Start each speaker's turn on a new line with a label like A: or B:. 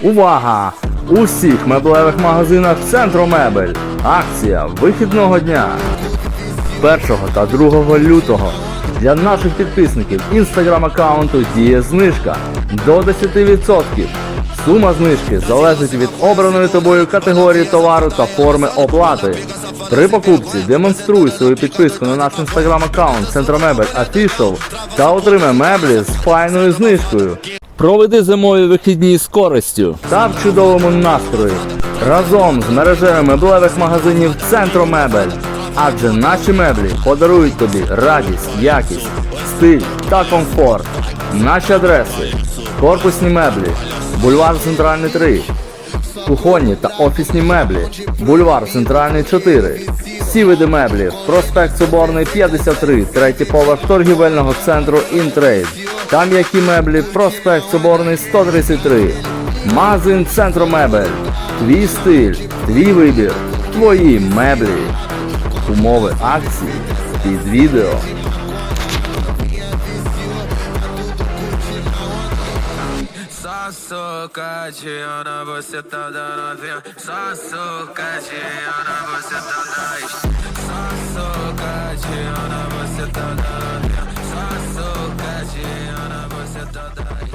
A: Увага! У всіх меблевих магазинах Центру Мебель. Акція вихідного дня. 1 та 2 лютого для наших підписників інстаграм аккаунту діє знижка до 10%. Сума знижки залежить від обраної тобою категорії товару та форми оплати. При покупці демонструй свою підписку на наш інстаграм аккаунт Центромебель Official та отримай меблі з файною знижкою. Проведи зимові вихідні з користю та в чудовому настрої разом з мережею меблевих магазинів Центру Мебель. Адже наші меблі подарують тобі радість, якість, стиль та комфорт. Наші адреси: корпусні меблі, бульвар Центральний 3, кухонні та офісні меблі, бульвар Центральний 4. Всі види меблів, проспект Соборний 53, третій поверх торгівельного центру Інтрейд. Там які меблі, проспект Соборний 133. Магазин Центру Мебель. Твій стиль, твій вибір, твої меблі. Умови акції під відео.
B: Só socadinha na você tá dando novinha. Só socadinha na você tá dando. Só socadinha na você tá dando novinha. Só socadinha na você tá dando.